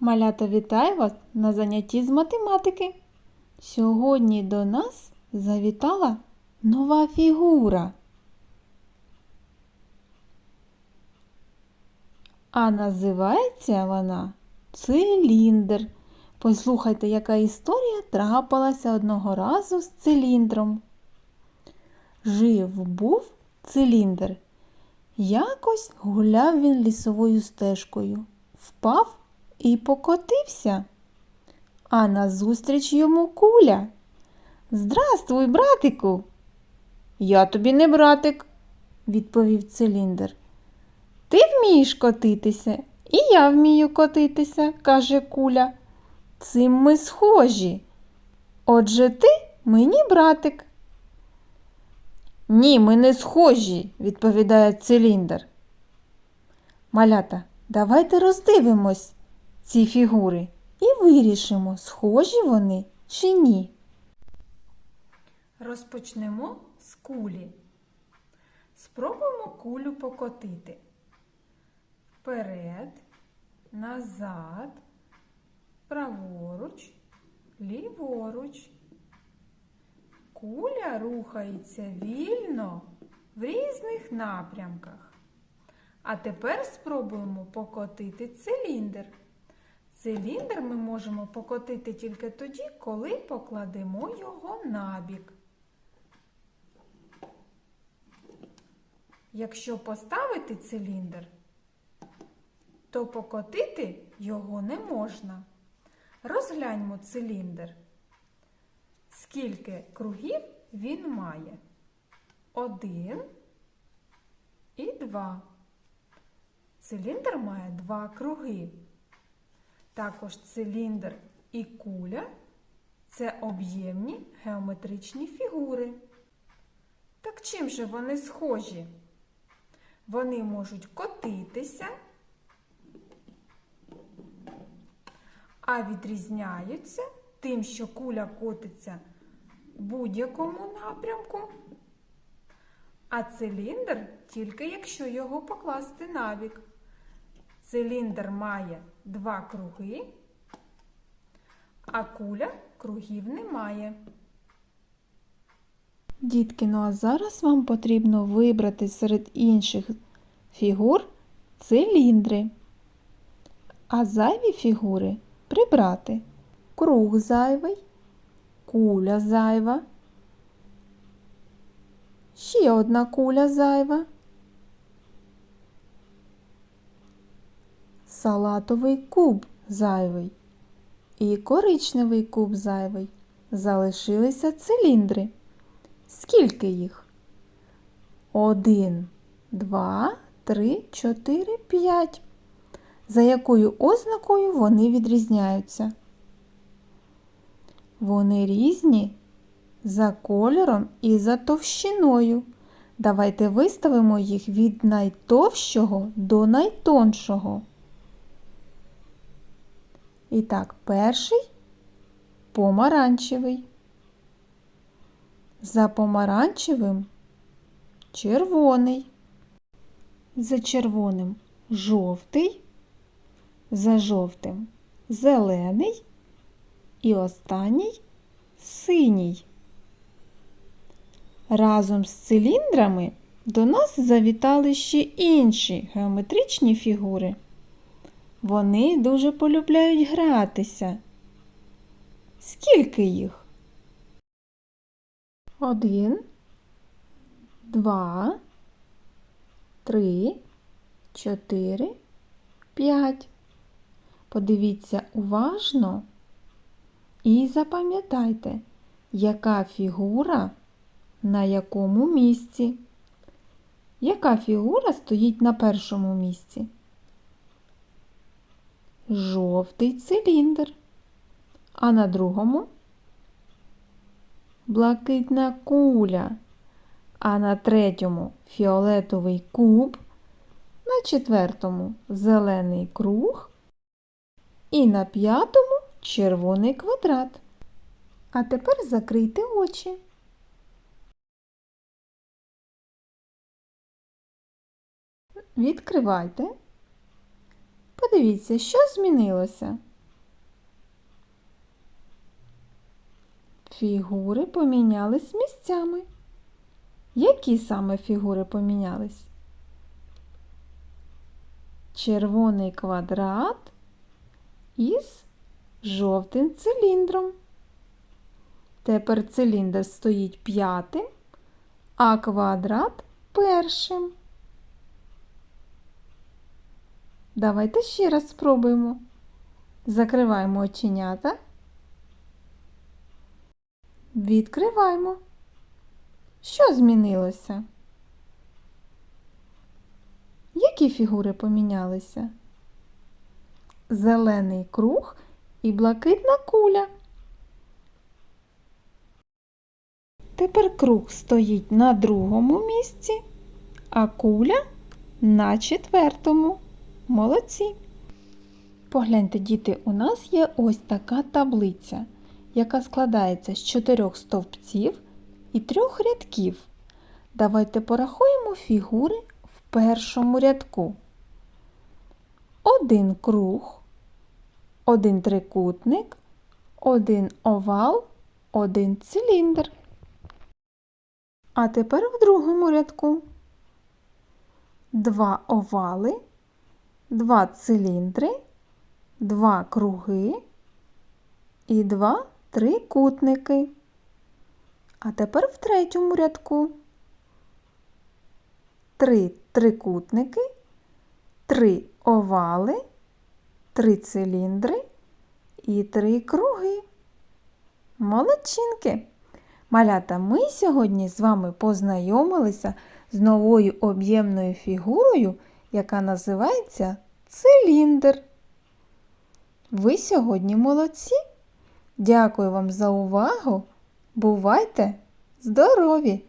Малята вітаю вас на занятті з математики. Сьогодні до нас завітала нова фігура. А називається вона циліндр. Послухайте, яка історія трапилася одного разу з циліндром. Жив був циліндр. Якось гуляв він лісовою стежкою, впав і покотився. А назустріч йому куля. Здрастуй, братику. Я тобі не братик, відповів циліндр. Ти вмієш котитися, і я вмію котитися, каже куля. Цим ми схожі. Отже, ти мені братик. Ні, ми не схожі, відповідає циліндр. Малята, давайте роздивимось ці фігури і вирішимо, схожі вони чи ні. Розпочнемо з кулі. Спробуємо кулю покотити. Вперед, назад, праворуч, ліворуч. Куля рухається вільно в різних напрямках. А тепер спробуємо покотити циліндр. Циліндр ми можемо покотити тільки тоді, коли покладемо його набік. Якщо поставити циліндр, то покотити його не можна. Розгляньмо циліндр. Скільки кругів він має? Один і два. Циліндр має два круги. Також циліндр і куля це об'ємні геометричні фігури. Так чим же вони схожі? Вони можуть котитися, а відрізняються тим, що куля котиться в будь-якому напрямку, а циліндр тільки якщо його покласти набік. Циліндр має два круги, а куля кругів не має. Дітки, ну а зараз вам потрібно вибрати серед інших фігур циліндри, а зайві фігури прибрати. Круг зайвий, куля зайва, ще одна куля зайва, салатовий куб зайвий і коричневий куб зайвий. Залишилися циліндри. Скільки їх? Один, два, три, чотири, п'ять. За якою ознакою вони відрізняються? Вони різні за кольором і за товщиною. Давайте виставимо їх від найтовщого до найтоншого. І так, перший помаранчевий. За помаранчевим червоний. За червоним жовтий, за жовтим зелений і останній синій. Разом з циліндрами до нас завітали ще інші геометричні фігури. Вони дуже полюбляють гратися. Скільки їх? Один, два, три, чотири, п'ять. Подивіться уважно і запам'ятайте, яка фігура на якому місці. Яка фігура стоїть на першому місці? Жовтий циліндр. А на другому блакитна куля. А на третьому фіолетовий куб. На четвертому зелений круг. І на п'ятому червоний квадрат. А тепер закрийте очі. Відкривайте. Подивіться, що змінилося. Фігури помінялись місцями. Які саме фігури помінялись? Червоний квадрат із жовтим циліндром. Тепер циліндр стоїть п'ятим, а квадрат першим. Давайте ще раз спробуємо. Закриваємо оченята. Відкриваємо. Що змінилося? Які фігури помінялися? Зелений круг і блакитна куля. Тепер круг стоїть на другому місці, а куля на четвертому. Молодці. Погляньте, діти, у нас є ось така таблиця, яка складається з чотирьох стовпців і трьох рядків. Давайте порахуємо фігури в першому рядку. Один круг, один трикутник, один овал, один циліндр. А тепер в другому рядку. Два овали, два циліндри, два круги і два трикутники. А тепер в третьому рядку. Три трикутники, три овали, три циліндри і три круги. Молодчинки! Малята, ми сьогодні з вами познайомилися з новою об'ємною фігурою, яка називається циліндр. Ви сьогодні молодці. Дякую вам за увагу. Бувайте здорові!